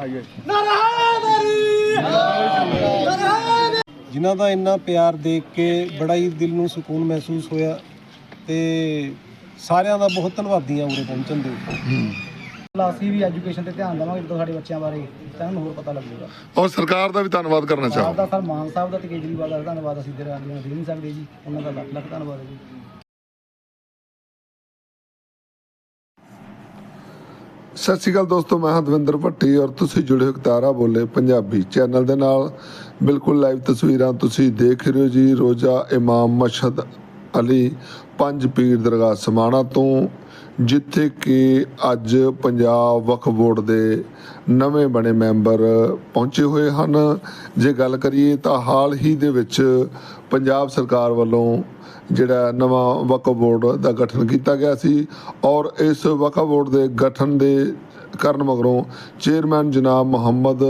ਆਈਏ। ਜਿਨ੍ਹਾਂ ਦਾ ਇੰਨਾ ਪਿਆਰ ਦੇਖ ਕੇ ਬੜਾ ਹੀ ਦਿਲ ਨੂੰ ਸਕੂਨ ਮਹਿਸੂਸ ਹੋਇਆ ਤੇ ਸਾਰਿਆਂ ਦਾ ਬਹੁਤ ਧੰਨਵਾਦੀ ਆ ਉਰੇ ਪਹੁੰਚਣ ਦੇ ਅਸੀਂ ਵੀ ਐਜੂਕੇਸ਼ਨ ਤੇ ਧਿਆਨ ਦੇਵਾਂਗੇ ਜਦੋਂ ਸਾਡੇ ਬੱਚਿਆਂ ਬਾਰੇ ਤਾਂ ਨੂੰ ਹੋਰ ਪਤਾ ਲੱਗੂਗਾ। ਔਰ ਸਰਕਾਰ ਦਾ ਵੀ ਧੰਨਵਾਦ ਕਰਨਾ ਸਾਹਿਬ ਚਾਹੋ। ਦਾ ਸਰ ਮਾਨ ਸਾਹਿਬ ਦਾ ਤੇ ਕੇਜਰੀਵਾਲ ਦਾ ਧੰਨਵਾਦ ਅਸੀਂ ਤੇਰੇ ਆਦਮੀਆਂ ਦੇ ਨਹੀਂ ਸਕਦੇ ਜੀ। ਉਹਨਾਂ ਦਾ ਲੱਖ ਲੱਖ ਧੰਨਵਾਦ ਹੈ ਜੀ। ਸਤਿ ਸ਼੍ਰੀ ਅਕਾਲ ਦੋਸਤੋ, ਮੈਂ ਹਦਵਿੰਦਰ ਭੱਟੀ ਔਰ ਤੁਸੀਂ ਜੁੜੇ ਹੋ ਤਾਰਾ ਬੋਲੇ ਪੰਜਾਬੀ ਚੈਨਲ ਦੇ ਨਾਲ। ਬਿਲਕੁਲ ਲਾਈਵ ਤਸਵੀਰਾਂ ਤੁਸੀਂ ਦੇਖ ਰਹੇ ਹੋ ਜੀ, ਰੋਜ਼ਾ ਇਮਾਮ ਮਸ਼ਹਦ ਅਲੀ ਪੰਜ ਪੀਰ ਦਰਗਾਹ ਸਮਾਣਾ ਤੋਂ, ਜਿੱਥੇ ਕਿ ਅੱਜ ਪੰਜਾਬ ਵਕਫ ਬੋਰਡ ਦੇ ਨਵੇਂ ਬਣੇ ਮੈਂਬਰ ਪਹੁੰਚੇ ਹੋਏ ਹਨ। ਜੇ ਗੱਲ ਕਰੀਏ ਤਾਂ ਹਾਲ ਹੀ ਦੇ ਵਿੱਚ ਪੰਜਾਬ ਸਰਕਾਰ ਵੱਲੋਂ ਜਿਹੜਾ ਨਵਾਂ ਵਕਫ ਬੋਰਡ ਦਾ ਗਠਨ ਕੀਤਾ ਗਿਆ ਸੀ ਔਰ ਇਸ ਵਕਫ ਬੋਰਡ ਦੇ ਗਠਨ ਦੇ ਕਰਨ ਮਗਰੋਂ ਚੇਅਰਮੈਨ ਜਨਾਬ ਮੁਹੰਮਦ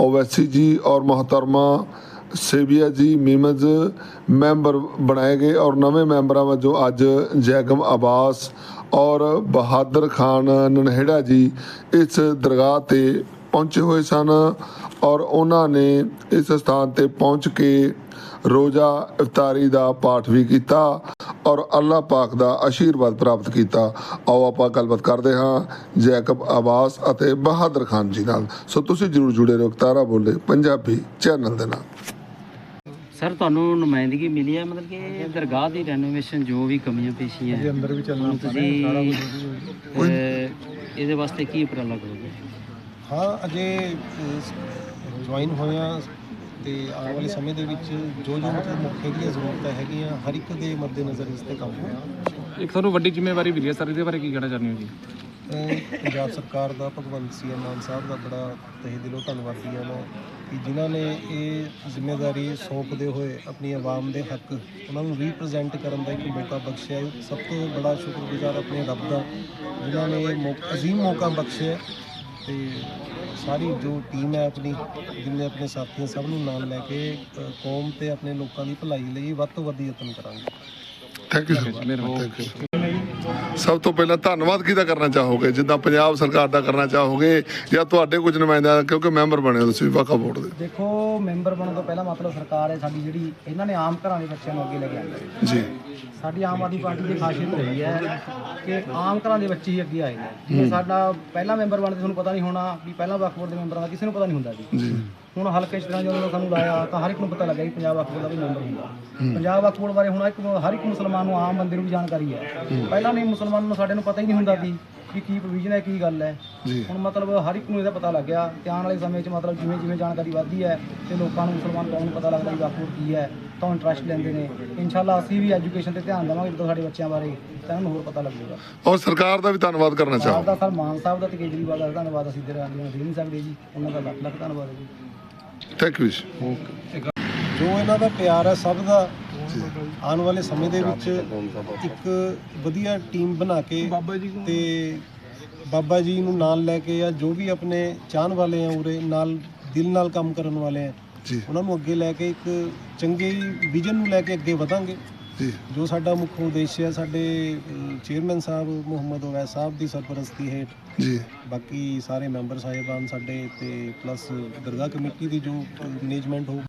ਓਵੈਸੀ ਜੀ ਔਰ ਮੁਹਤਰਮਾ ਸੇਬੀਆ ਜੀ ਮੀਮਜ਼ ਮੈਂਬਰ ਬਣਾਏ ਗਏ ਔਰ ਨਵੇਂ ਮੈਂਬਰਾਂ ਵਜੋਂ ਅੱਜ ਜੈਗਮ ਆਬਾਸ ਔਰ ਬਹਾਦਰ ਖਾਨ ਨਨਹੇੜਾ ਜੀ ਇਸ ਦਰਗਾਹ ਤੇ ਪਹੁੰਚੇ ਹੋਏ ਸਨ ਔਰ ਉਹਨਾਂ ਨੇ ਇਸ ਸਥਾਨ ਤੇ ਪਹੁੰਚ ਕੇ ਰੋਜ਼ਾ ਇਫਤਾਰੀ ਦਾ ਪਾਠ ਵੀ ਕੀਤਾ ਔਰ ਅੱਲਾਹ ਪਾਕ ਦਾ ਆਸ਼ੀਰਵਾਦ ਪ੍ਰਾਪਤ ਕੀਤਾ। ਆਓ ਆਪਾਂ ਗੱਲਬਾਤ ਕਰਦੇ ਹਾਂ ਜੈਕਬ ਆਬਾਸ ਅਤੇ ਬਹਾਦਰ ਖਾਨ ਜੀ ਨਾਲ। ਸੋ ਤੁਸੀਂ ਜਰੂਰ ਜੁੜੇ ਰਹੋ ਤਾਰਾ ਬੋਲੇ ਪੰਜਾਬੀ ਚੈਨਲ ਦੇ ਨਾਲ। ਸਰ ਤੁਹਾਨੂੰ ਨੁਮਾਇੰਦਗੀ ਮਿਲੀ ਹੈ ਮਤਲਬ ਕਿ ਦਰਗਾਹ ਦੀ ਰੈਨੋਵੇਸ਼ਨ ਜੋ ਵੀ ਕਮੀਆਂ ਪੇਸ਼ੀਆਂ ਹੈ ਅੰਦਰ ਵੀ ਚੱਲਣਾ ਤੁਸੀਂ ਅਹ, ਇਹਦੇ ਵਾਸਤੇ ਕੀ ਉਪਰਾਲਾ ਕਰੋਗੇ? ਹਾਂ ਅਜੇ ਜੁਆਇਨ ਹੋਇਆ ਤੇ ਆਉਣ ਵਾਲੇ ਸਮੇਂ ਦੇ ਵਿੱਚ ਜੋ ਜੋ ਮਤਲਬ ਮੁੱਖ ਹੈਗੀਆਂ ਜ਼ਰੂਰਤਾਂ ਹੈਗੀਆਂ ਹਰ ਇੱਕ ਦੇ ਮੱਦੇਨਜ਼ਰ ਇਸ ਤੇ ਕੰਮ ਹੋਇਆ ਇੱਕ ਤੁਹਾਨੂੰ ਵੱਡੀ ਜ਼ਿੰਮੇਵਾਰੀ ਮਿਲੀ ਹੈ ਸਰ ਇਹਦੇ ਬਾਰੇ ਕੀ ਕਹਿਣਾ ਚਾਹੁੰਦੇ ਹੋ ਜੀ? ਪੰਜਾਬ ਸਰਕਾਰ ਦਾ ਭਗਵੰਤ ਸਿੰਘ ਮਾਨ ਸਾਹਿਬ ਦਾ ਬੜਾ ਤਹਿ ਦਿਲੋਂ ਧੰਨਵਾਦੀ ਹਾਂ ਮੈਂ ਕਿ ਜਿਨ੍ਹਾਂ ਨੇ ਇਹ ਜ਼ਿੰਮੇਵਾਰੀ ਸੌਂਪਦੇ ਹੋਏ ਆਪਣੀ ਆਵਾਮ ਦੇ ਹੱਕ ਉਹਨਾਂ ਨੂੰ ਰਿਪਰੈਜ਼ੈਂਟ ਕਰਨ ਦਾ ਇੱਕ ਮੌਕਾ ਬਖਸ਼ਿਆ ਹੈ। ਸਭ ਤੋਂ ਬੜਾ ਸ਼ੁਕਰਗੁਜ਼ਾਰ ਆਪਣੇ ਰੱਬ ਦਾ ਜਿਨ੍ਹਾਂ ਨੇ ਇਹ ਮੌਕਾ ਅਜ਼ੀਮ ਮੌਕਾ ਬਖਸ਼ਿਆ ਤੇ ਸਾਰੀ ਜੋ ਟੀਮ ਹੈ ਆਪਣੀ ਜਿੰਨੇ ਆਪਣੇ ਸਾਥੀਆਂ ਸਭ ਨੂੰ ਨਾਲ ਲੈ ਕੇ ਕੌਮ ਤੇ ਆਪਣੇ ਲੋਕਾਂ ਦੀ ਭਲਾਈ ਲਈ ਵੱਧ ਤੋਂ ਵੱਧ ਯਤਨ ਕਰਾਂਗੇ। ਥੈਂਕ ਯੂ ਯੂ ਸਭ ਤੋਂ ਪਹਿਲਾਂ ਧੰਨਵਾਦ ਕਿਹਦਾ ਕਰਨਾ ਚਾਹੋਗੇ? ਜਿੱਦਾਂ ਪੰਜਾਬ ਸਰਕਾਰ ਦਾ ਕਰਨਾ ਚਾਹੋਗੇ ਜਾਂ ਤੁਹਾਡੇ ਕੁਝ ਨੁਮਾਇੰਦਿਆਂ ਦਾ? ਕਿਉਂਕਿ ਮੈਂਬਰ ਬਣੇ ਹੋ ਤੁਸੀਂ ਵਕਫ ਬੋਰਡ ਦੇ। ਦੇਖੋ ਮੈਂਬਰ ਬਣਨ ਤੋਂ ਪਹਿਲਾਂ ਮਤਲਬ ਸਰਕਾਰ ਹੈ ਸਾਡੀ ਜਿਹੜੀ ਇਹਨਾਂ ਨੇ ਆਮ ਘਰਾਂ ਦੇ ਬੱਚਿਆਂ ਨੂੰ ਅੱਗੇ ਲੈ ਕੇ ਆਂਦਾ ਜੀ। ਸਾਡੀ ਆਮ ਆਦਮੀ ਪਾਰਟੀ ਦੀ ਖਾਸੀਅਤ ਰਹੀ ਹੈ ਕਿ ਆਮ ਘਰਾਂ ਦੇ ਬੱਚੇ ਹੀ ਅੱਗੇ ਆਏ ਨੇ। ਸਾਡਾ ਪਹਿਲਾ ਮੈਂਬਰ ਬਣਦੇ ਤੁਹਾਨੂੰ ਪਤਾ ਨਹੀਂ ਹੋਣਾ ਵੀ ਪਹਿਲਾਂ ਵਕਫ ਬੋਰਡ ਦੇ ਮੈਂਬਰਾਂ ਦਾ ਕਿਸੇ ਨੂੰ ਪਤਾ ਨਹੀਂ ਹੁੰਦਾ ਜੀ। ਹੁਣ ਹਲਕੇ ਇਸ ਤਰ੍ਹਾਂ ਜਦੋਂ ਸਾਨੂੰ ਲਾਇਆ ਤਾਂ ਹਰ ਇੱਕ ਨੂੰ ਪਤਾ ਲੱਗਾ ਕਿ ਪੰਜਾਬ ਵਕਫ ਬੋਰਡ ਦਾ ਵੀ ਮੈਂਬਰ ਹੁੰਦਾ। ਪੰਜਾਬ ਵਕਫ ਬੋਰਡ ਬਾਰੇ ਹੁਣ ਇੱਕ ਹਰ ਇੱਕ ਮੁਸਲਮਾਨ ਨੂੰ ਆਮ ਬੰਦੇ ਨੂੰ ਵੀ ਜਾਣਕਾਰੀ ਹੈ। ਪਹਿਲਾਂ ਨਹੀਂ ਮੁਸਲਮਾਨ ਨੂੰ ਸਾਡੇ ਨੂੰ ਪਤਾ ਹੀ ਨਹੀਂ ਹੁੰਦਾ ਸੀ ਕਿ ਕੀ ਪ੍ਰੋਵੀਜ਼ਨ ਹੈ ਕੀ ਗੱਲ ਹੈ। ਹੁਣ ਮਤਲਬ ਹਰ ਇੱਕ ਨੂੰ ਇਹਦਾ ਪਤਾ ਲੱਗ ਗਿਆ। ਤੇ ਆਉਣ ਵਾਲੇ ਸਮੇਂ 'ਚ ਮਤਲਬ ਜਿਵੇਂ ਜਿਵੇਂ ਜਾਣਕਾਰੀ ਵਧਦੀ ਹੈ ਤੇ ਲੋਕਾਂ ਨੂੰ ਮੁਸਲਮਾਨ ਕੌਮ ਨੂੰ ਪਤਾ ਲੱਗਦਾ ਵੀ ਵਕਫ ਕੀ ਹੈ ਤਾਂ ਇੰਟਰਸਟ ਲੈਂਦੇ ਨੇ। ਇਨਸ਼ਾਅੱਲਾ ਅਸੀਂ ਵੀ ਐਜੂਕੇਸ਼ਨ ਤੇ ਧਿਆਨ ਦੇਵਾਂਗੇ ਜਦੋਂ ਸਾਡੇ ਬੱਚਿਆਂ ਬਾਰੇ ਤਾਂ ਇਹਨਾਂ ਨੂੰ ਹੋਰ ਪਤਾ ਲੱਗੂਗਾ। ਔਰ ਸਰਕਾਰ ਦਾ ਵੀ ਧੰਨਵਾਦ ਕਰਨਾ ਸਾਹਿਬ ਚਾਹੋ। ਦਾ ਸਰ ਮਾਨ ਸਾਹਿਬ ਦਾ ਤੇ ਕੇਜਰੀਵਾਲ ਦਾ ਧੰਨਵਾਦ ਅਸੀਂ ਦੇ ਨਹੀਂ ਸਕਦੇ ਜੀ। ਉਹਨਾਂ ਦਾ ਲੱਖ ਲੱਖ ਧੰਨਵਾਦ ਹੈ ਜੀ। ਥੈਂਕ ਯੂ ਜੋ ਇਹਨਾਂ ਦਾ ਪਿਆਰ ਹੈ ਸਭ ਦਾ ਆਉਣ ਵਾਲੇ ਸਮੇਂ ਦੇ ਵਿੱਚ ਇੱਕ ਵਧੀਆ ਟੀਮ ਬਣਾ ਕੇ ਤੇ ਬਾਬਾ ਜੀ ਨੂੰ ਨਾਲ ਲੈ ਕੇ ਜਾਂ ਜੋ ਵੀ ਆਪਣੇ ਚਾਹਣ ਵਾਲੇ ਆ ਉਰੇ ਨਾਲ ਦਿਲ ਨਾਲ ਕੰਮ ਕਰਨ ਵਾਲੇ ਆ ਉਹਨਾਂ ਨੂੰ ਅੱਗੇ ਲੈ ਕੇ ਇੱਕ ਚੰਗੇ ਵਿਜ਼ਨ ਨੂੰ ਲੈ ਕੇ ਅੱਗੇ ਵਧਾਂਗੇ। ਜੀ। ਜੋ ਸਾਡਾ ਮੁੱਖ ਉਦੇਸ਼ ਹੈ ਸਾਡੇ ਚੇਅਰਮੈਨ ਸਾਹਿਬ ਮੁਹੰਮਦ ਓਵੈਸ ਸਾਹਿਬ ਦੀ ਸਰਪ੍ਰਸਤੀ ਹੇਠ। ਜੀ। ਬਾਕੀ ਸਾਰੇ ਮੈਂਬਰ ਸਾਹਿਬਾਨ ਸਾਡੇ ਤੇ ਪਲੱਸ ਦਰਗਾਹ ਕਮੇਟੀ ਦੀ ਜੋ ਮੈਨੇਜਮੈਂਟ ਹੋ